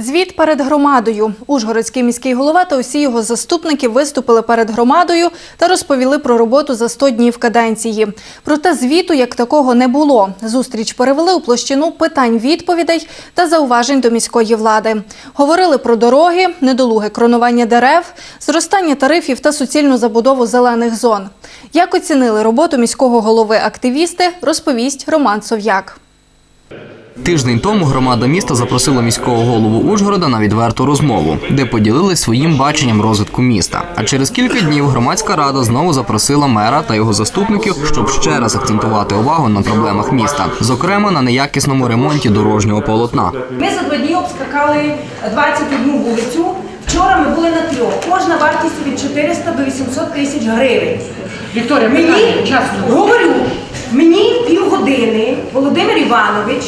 Звіт перед громадою. Ужгородський міський голова та усі його заступники виступили перед громадою та розповіли про роботу за 100 днів каденції. Проте звіту як такого не було. Зустріч перевели у площину питань відповідей та зауважень до міської влади. Говорили про дороги, недолуге кронування дерев, зростання тарифів та суцільну забудову зелених зон. Як оцінили роботу міського голови активісти, розповість Роман Сов'як. Тиждень тому громада міста запросила міського голову Ужгорода на відверту розмову, де поділились своїм баченням розвитку міста. А через кілька днів громадська рада знову запросила мера та його заступників, щоб ще раз акцентувати увагу на проблемах міста, зокрема на неякісному ремонті дорожнього полотна. Ми за два дні обскакали 21 вулицю. Вчора ми були на трьох. Кожна вартість від 400 до 800 тисяч гривень. Вікторія, Мені говорю, мені півгодини Володимир Іванович,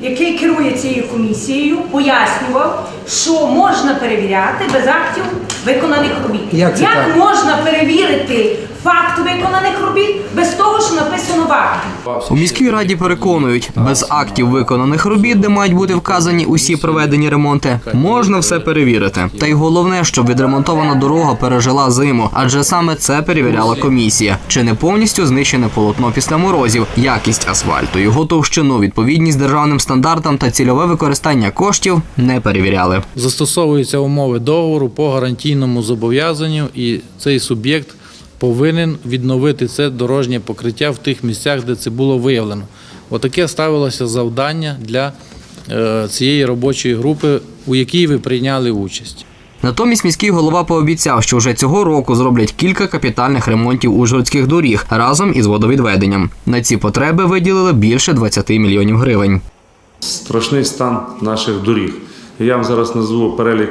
який керує цією комісією, пояснював, що можна перевіряти без актів виконаних робіт. Як це так? можна перевірити факт виконаних робіт без того, що написано в акті? У міській раді переконують, без актів виконаних робіт, де мають бути вказані усі проведені ремонти, можна все перевірити. Та й головне, щоб відремонтована дорога пережила зиму, адже саме це перевіряла комісія. Чи не повністю знищене полотно після морозів, якість асфальту, його товщину, відповідність державним стандартам та цільове використання коштів не перевіряли. Застосовуються умови договору по гарантійному зобов'язанню, і цей суб'єкт повинен відновити це дорожнє покриття в тих місцях, де це було виявлено. Отаке ставилося завдання для е, цієї робочої групи, у якій ви прийняли участь. Натомість міський голова пообіцяв, що вже цього року зроблять кілька капітальних ремонтів ужгородських доріг разом із водовідведенням. На ці потреби виділили більше 20 мільйонів гривень. страшний стан наших доріг. Я вам зараз назву перелік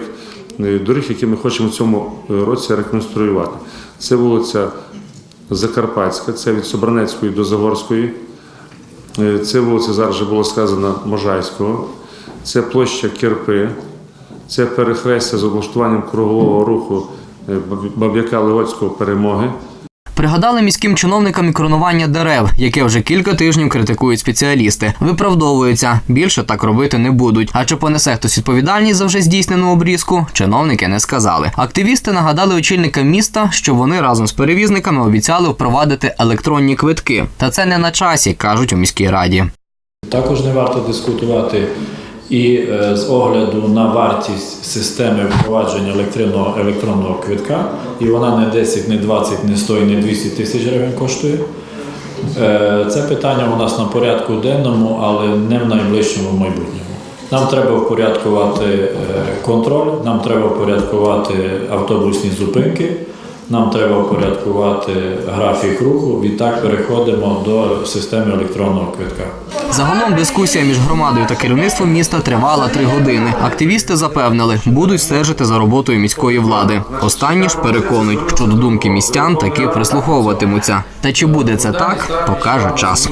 доріг, які ми хочемо в цьому е, році реконструювати. Це вулиця Закарпатська, це від Собранецької до Загорської. Е, Це вулиця, зараз вже було сказано, Можайського. Це площа Кірпи, це перехрестя з облаштуванням кругового руху е, Баб'яка Левоцького перемоги. Пригадали міським чиновникам і кронування дерев, яке вже кілька тижнів критикують спеціалісти. Виправдовуються, більше так робити не будуть. А чи понесе хтось відповідальність за вже здійснену обрізку? Чиновники не сказали. Активісти нагадали очільникам міста, що вони разом з перевізниками обіцяли впровадити електронні квитки. Та це не на часі, кажуть у міській раді. Також не варто дискутувати і е, з огляду на вартість системи впровадження електронного, електронного квитка, і вона не 10, не 20, не 100 і не 200 тисяч гривень коштує. Е, Це питання у нас на порядку денному, але не в найближчому майбутньому. Нам треба впорядкувати е, контроль, нам треба впорядкувати автобусні зупинки, нам треба впорядкувати графік руху. Відтак переходимо до системи електронного квитка. Загалом дискусія між громадою та керівництвом міста тривала три години. Активісти запевнили, будуть стежити за роботою міської влади. Останні ж переконують, що до думки містян таки прислуховуватимуться. Та чи буде це так, покаже час.